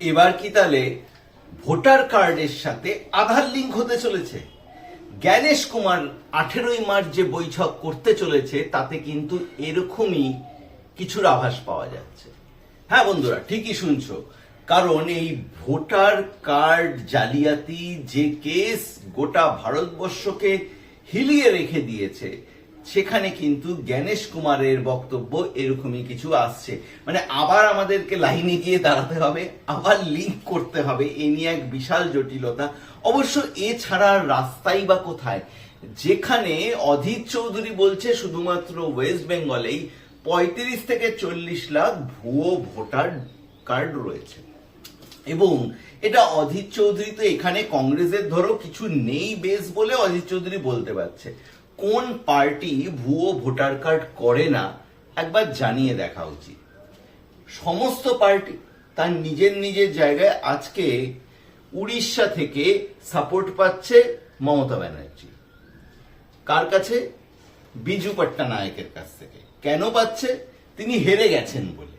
এবার কি তাহলে ভোটার কার্ডের সাথে আধার লিঙ্ক হতে চলেছে। জ্ঞানেশ কুমার আঠেরোই মার্চ যে বৈঠক করতে চলেছে, তাতে কিন্তু এরকমই কিছুর আভাস পাওয়া যাচ্ছে। হ্যাঁ বন্ধুরা, ঠিকই শুনছো। কারণ এই ভোটার কার্ড জালিয়াতি যে কেস গোটা ভারতবর্ষকে হিলিয়ে রেখে দিয়েছে সেখানে কিন্তু জ্ঞানেশ কুমারের বক্তব্য এরকমই কিছু আসছে। মানে আবার আমাদেরকে লাইনে গিয়ে দাঁড়াতে হবে, আবার লিঙ্ক করতে হবে, এ নিয়ে এক বিশাল জটিলতা। অবশ্য এছাড়া রাস্তাই বা কোথায়? যেখানে অধীর চৌধুরী বলছে শুধুমাত্র ওয়েস্ট বেঙ্গলেই পঁয়ত্রিশ থেকে চল্লিশ লাখ ভুয়ো ভোটার কার্ড রয়েছে। এবং এটা অধীর চৌধুরী তো এখানে কংগ্রেসের ধরো কিছু নেই বেশ বলে অধীর চৌধুরী বলতে পারছে। কোন পার্টি ভুয়ো ভোটার কার্ড করে না, একবার জানিয়ে দেখা উচিত। সমস্ত পার্টি তার নিজের নিজের জায়গায় আজকে উড়িষ্যা থেকে সাপোর্ট পাচ্ছে মমতা ব্যানার্জি। কার কাছে? বিজু পট্টনায়কের কাছ থেকে। কেন পাচ্ছে? তিনি হেরে গেছেন বলে।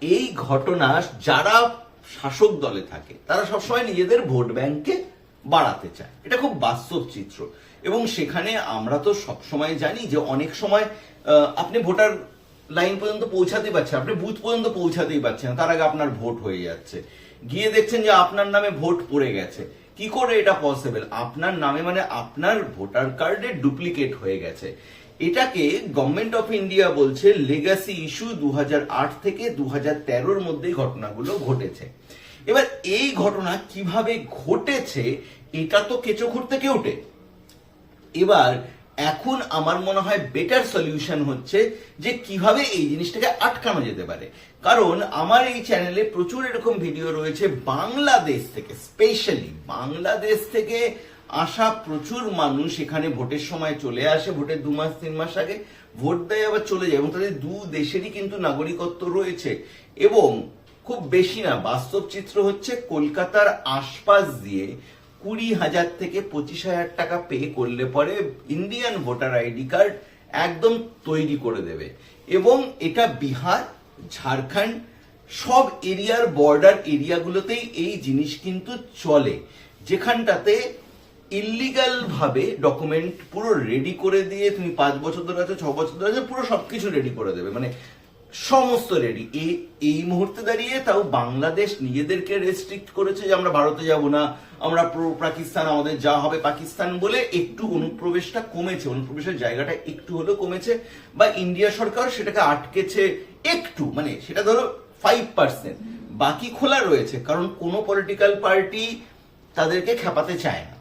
এই ঘটনা যারা শাসক দলে থাকে, তারা সবসময় নিজেদের ভোট ব্যাংকে বাড়াতে চায়। এটা খুব বাস্তব চিত্র। এবং সেখানে আমরা তো সবসময় জানি যে অনেক সময় আপনি ভোটার লাইন পর্যন্ত পৌঁছাতেই পারছেন আপনি বুথ পর্যন্ত পৌঁছাতেই পারছেন তার আগে আপনার ভোট হয়ে যাচ্ছে। গিয়ে দেখছেন যে আপনার নামে ভোট পড়ে গেছে। কি করে এটা পসিবল আপনার নামে মানে আপনার ভোটার কার্ডের ডুপ্লিকেট হয়ে গেছে। এটাকে গভর্নমেন্ট অফ ইন্ডিয়া বলছে লেগাসি ইস্যু দু হাজার আট থেকে দু তেরোর মধ্যেই ঘটনাগুলো ঘটেছে। এবার এই ঘটনা কীভাবে ঘটেছে, এটা তো কেঁচো খুঁড়তে কেউটে। এবার এখন আমার মনে হয় বেটার সলিউশন হচ্ছে যে কীভাবে এই জিনিসটাকে আটকানো যেতে পারে। কারণ আমার এই চ্যানেলে প্রচুর এরকম ভিডিও রয়েছে বাংলাদেশ থেকে স্পেশালি বাংলাদেশ থেকে আসা প্রচুর মানুষ এখানে ভোটের সময় চলে আসে, ভোটের দু মাস, তিন মাস আগে ভোট দেয়, আবার চলে যায় এবং তাদের দু দেশেরই কিন্তু নাগরিকত্ব রয়েছে। এবং খুব বেশি না, বাস্তব চিত্র হচ্ছে কলকাতার আশপাশ দিয়ে কুড়ি হাজার থেকে পঁচিশ হাজার টাকা পে করলে পরে ইন্ডিয়ান ভোটার আইডি কার্ড একদম তৈরি করে দেবে। এবং এটা বিহার, ঝাড়খণ্ড, সব এরিয়ার বর্ডার এরিয়াগুলোতেই এই জিনিস কিন্তু চলে। যেখানটাতে ইলিগাল ভাবে ডকুমেন্ট পুরো রেডি করে দিয়ে তুমি পাঁচ বছর ধরে আছো, ছ বছর ধরে আছো, পুরো সবকিছু রেডি করে দেবে। মানে সমস্ত রেডি এই এই মুহূর্তে দাঁড়িয়ে তাও বাংলাদেশ নিজেদেরকে রেস্ট্রিক্ট করেছে যে আমরা ভারতে যাব না, আমরা পাকিস্তান, আমাদের যা হবে পাকিস্তান বলে একটু অনুপ্রবেশটা কমেছে। অনুপ্রবেশের জায়গাটা একটু হলেও কমেছে বা ইন্ডিয়া সরকার সেটাকে আটকেছে একটু মানে সেটা ধরো ফাইভ পার্সেন্ট বাকি খোলা রয়েছে, কারণ কোনো পলিটিক্যাল পার্টি তাদেরকে খেপাতে চায় না।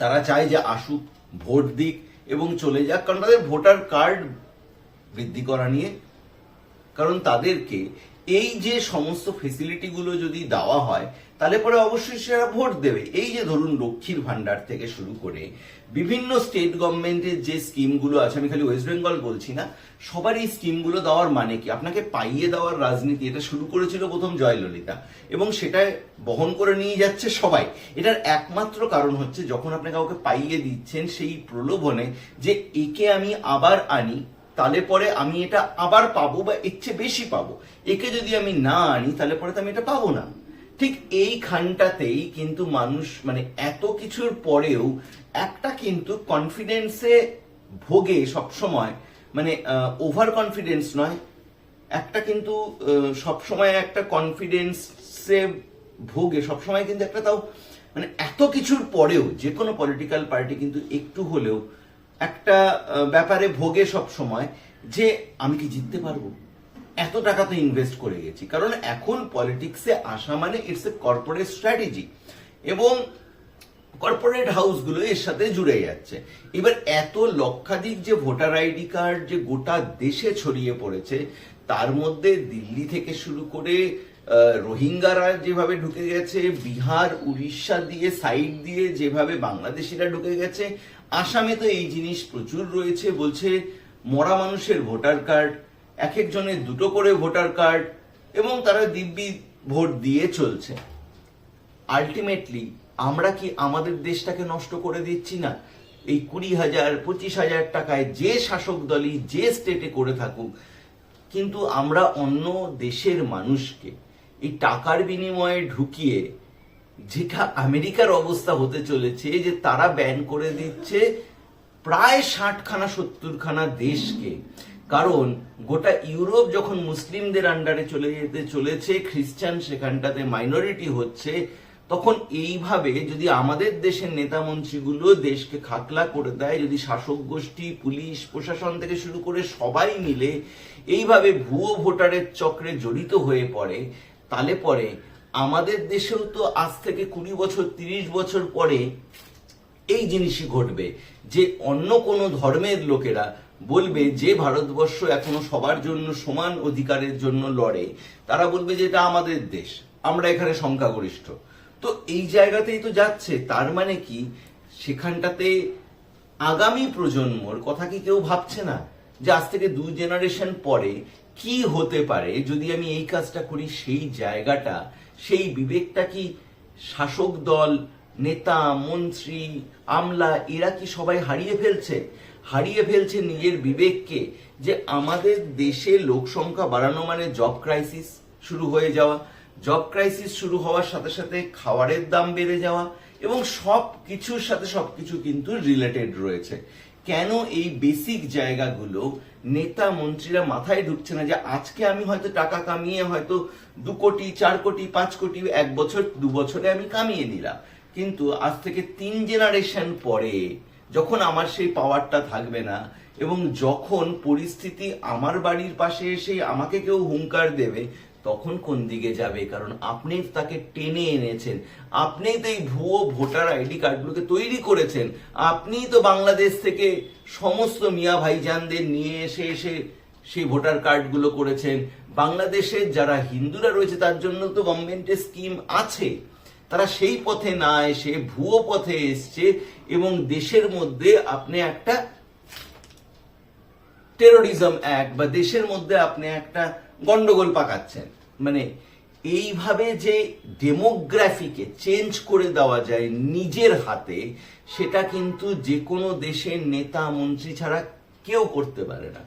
তারা চায় যে আসুক, ভোট দিক এবং চলে যাক, কারণ তাদের ভোটার কার্ড বৃদ্ধি করা নিয়ে কারণ তাদেরকে এই যে সমস্ত ফেসিলিটিগুলো যদি দেওয়া হয়, তাহলে পরে অবশ্যই সেরা ভোট দেবে। এই যে ধরুন লক্ষ্মীর ভান্ডার থেকে শুরু করে বিভিন্ন স্টেট গভর্নমেন্টের যে স্কিমগুলো আছে, আমি খালি ওয়েস্ট বেঙ্গল বলছি না, সবার এই স্কিমগুলো দেওয়ার মানে কি? আপনাকে পাইয়ে দেওয়ার রাজনীতি, এটা শুরু করেছিল প্রথম জয়ললিতা, এবং সেটা বহন করে নিয়ে যাচ্ছে সবাই। এটার একমাত্র কারণ হচ্ছে যখন আপনি কাউকে পাইয়ে দিচ্ছেন সেই প্রলোভনে যে একে আমি আবার আনি তাহলে পরে আমি এটা আবার পাবো বা চেয়ে বেশি পাবো। একে যদি আমি না আনি, তাহলে পরে তো আমি এটা পাবো না। ঠিক এই খানটাতেই কিন্তু মানুষ মানে এত কিছুর পরেও একটা কিন্তু কনফিডেন্সে ভোগে সবসময় মানে ওভার কনফিডেন্স নয়। একটা কিন্তু সবসময় একটা কনফিডেন্সে ভোগে, সবসময় কিন্তু একটা তাও মানে এত কিছুর পরেও যে কোনো পলিটিক্যাল পার্টি কিন্তু একটু হলেও একটা ব্যাপারে ভোগে সব সময় যে আমি কি জিততে পারব? এত টাকা তো ইনভেস্ট করে গেছি। কারণ এখন পলিটিক্সে আসা মানে ইটস এ কর্পোরেট স্ট্র্যাটেজি এবং কর্পোরেট হাউসগুলো এর সাথে জুড়ে যাচ্ছে। এবার এত লক্ষাধিক যে ভোটার আইডি কার্ড যে গোটা দেশে ছড়িয়ে পড়েছে, তার মধ্যে দিল্লি থেকে শুরু করে রোহিঙ্গারা যেভাবে ঢুকে গেছে, বিহার, উড়িষ্যা দিয়ে সাইড দিয়ে যেভাবে বাংলাদেশিরা ঢুকে গেছে আসামে তো এই জিনিস প্রচুর রয়েছে, বলছে মরা মানুষের ভোটার কার্ড এক একজনের দুটো করে ভোটার কার্ড, এবং তারা দিব্যি ভোট দিয়ে চলছে। আলটিমেটলি, আমরা কি আমাদের দেশটাকে নষ্ট করে দিচ্ছি না? এই কুড়ি হাজার, পঁচিশ হাজার টাকায় যে শাসক দলই যে স্টেটে করে থাকুক, কিন্তু আমরা অন্য দেশের মানুষকে এই টাকার বিনিময়ে ঢুকিয়ে যেটা আমেরিকার অবস্থা হতে চলেছে যে তারা ব্যান করে দিচ্ছে প্রায় ষাটখানা, সত্তরখানা দেশকে। কারণ গোটা ইউরোপ যখন মুসলিমদের আন্ডারে চলে যেতে চলেছে, খ্রিস্টান সেখানটাতে মাইনরিটি হচ্ছে, তখন এইভাবে যদি আমাদের দেশের নেতা মন্ত্রীগুলো দেশকে খাকলা করে দেয়, যদি শাসক গোষ্ঠী, পুলিশ, প্রশাসন থেকে শুরু করে সবাই মিলে এইভাবে ভুয়ো ভোটারের চক্রে জড়িত হয়ে পড়ে, তাহলে পরে আমাদের দেশেও তো আজ থেকে কুড়ি বছর, তিরিশ বছর পরে এই জিনিসই ঘটবে, যে অন্য কোনো ধর্মের লোকেরা বলবে যে ভারতবর্ষ এখনও সবার জন্য সমান অধিকারের জন্য লড়ে। তারা বলবে যে এটা আমাদের দেশ, আমরা এখানে সংখ্যাগরিষ্ঠ। তো এই জায়গাতেই তো যাচ্ছে, তার মানে কি? সেখানটাতে আগামী প্রজন্মর কথা কি কেউ ভাবছে না? যে আজ থেকে দু জেনারেশন পরে কি হতে পারে? যদি আমি এই কাজটা করি, সেই জায়গাটা সেই বিবেকটা কি শাসক দল, নেতা, মন্ত্রী, আমলা, এরা কি সবাই হারিয়ে ফেলছে? হারিয়ে ফেলছে নিজের বিবেককে যে আমাদের দেশে লোক সংখ্যা বাড়ানো মানে জব ক্রাইসিস শুরু হয়ে যাওয়া জব ক্রাইসিস শুরু হওয়ার সাথে সাথে খাবারের দাম বেড়ে যাওয়া এবং সব কিছুর সাথে সবকিছু কিন্তু রিলেটেড রয়েছে। কেন এই বেসিক জায়গাগুলো নেতা মন্ত্রীরা মাথায় ঢুকছে না যে আজকে আমি হয়তো টাকা কামিয়ে হয়তো দু কোটি, চার কোটি, পাঁচ কোটি, এক বছর, দু বছরে আমি কামিয়ে নিলাম। কিন্তু আজ থেকে তিন জেনারেশন পরে যখন আমার সেই পাওয়ারটা থাকবে না এবং যখন পরিস্থিতি আমার বাড়ির পাশে এসে আমাকে কেউ হুঙ্কার দেবে তখন কোন দিকে যাবে? কারণ আপনি তাকে টেনে এনেছেন। আপনি তো এই ভুয়ো ভোটার আইডি কার্ডগুলোকে তৈরি করেছেন। আপনিই তো বাংলাদেশ থেকে সমস্ত মিয়া ভাইজানদের নিয়ে এসে এসে সেই ভোটার কার্ডগুলো করেছেন। বাংলাদেশের যারা হিন্দুরা রয়েছে, তার জন্য তো গভর্নমেন্টের স্কিম আছে। তারা সেই পথে না এসে, ভুয়ো পথে এসছে এবং দেশের মধ্যে আপনি একটা টেরোরিজম অ্যাক্ট বা দেশের মধ্যে আপনি একটা গন্ডগোল পাকাচ্ছেন। মানে এইভাবে যে ডেমোগ্রাফিকে চেঞ্জ করে দেওয়া যায় নিজের হাতে, সেটা কিন্তু যে কোনো দেশের নেতা, মন্ত্রী ছাড়া কেউ করতে পারে না।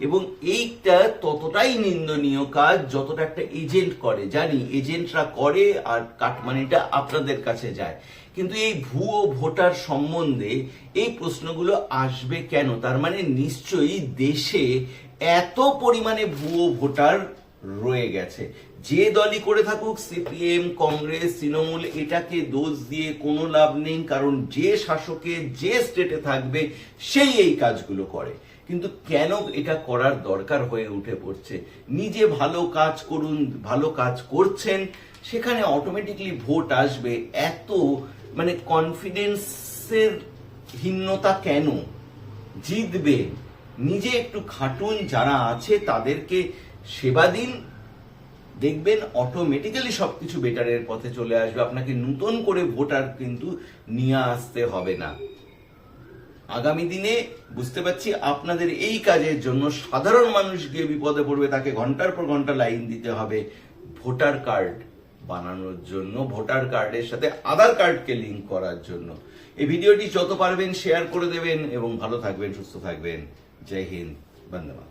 এবং এইটা ততটাই নিন্দনীয় কাজ যতটা একটা এজেন্ট করে। জানি এজেন্টরা করে আর কাটমানিটা আপনাদের কাছে যায়। কিন্তু এই ভুয়ো ভোটার সম্বন্ধে এই প্রশ্নগুলো আসবে কেন? তার মানে নিশ্চয়ই দেশে এত পরিমাণে ভুয়ো ভোটার রয়ে গেছে। যে দলই করে থাকুক, সিপিএম, কংগ্রেস, তৃণমূল, এটাকে দোষ দিয়ে কোনো লাভ নেই, কারণ যে শাসকে, যে স্টেটে থাকবে, সেই এই কাজগুলো করে। কিন্তু কেন এটা করার দরকার হয়ে উঠে পড়ছে? নিজে ভালো কাজ করুন, ভালো কাজ করছেন, সেখানে অটোমেটিকলি ভোট আসবে। এত মানে কনফিডেন্সের হীনতা কেন? জিতবে। নিজে একটু খাটুন, যারা আছে তাদেরকে সেবা দিন, দেখবেন অটোমেটিক্যালি সবকিছু বেটারের পথে চলে আসবে। আপনাকে নতুন করে ভোটার কিন্তু নিয়ে আসতে হবে না। আগামী দিনে বুঝতে পারছি আপনাদের এই কাজের জন্য সাধারণ মানুষ গিয়ে বিপদে পড়বে, তাকে ঘণ্টার পর ঘণ্টা লাইন দিতে হবে। ভোটার কার্ড বানানোর জন্য ভোটার কার্ডের সাথে আধার কার্ডকে লিঙ্ক করার জন্য। এই ভিডিওটি যত পারবেন শেয়ার করে দেবেন এবং ভালো থাকবেন, সুস্থ থাকবেন। জয় হিন্দ মাতরম।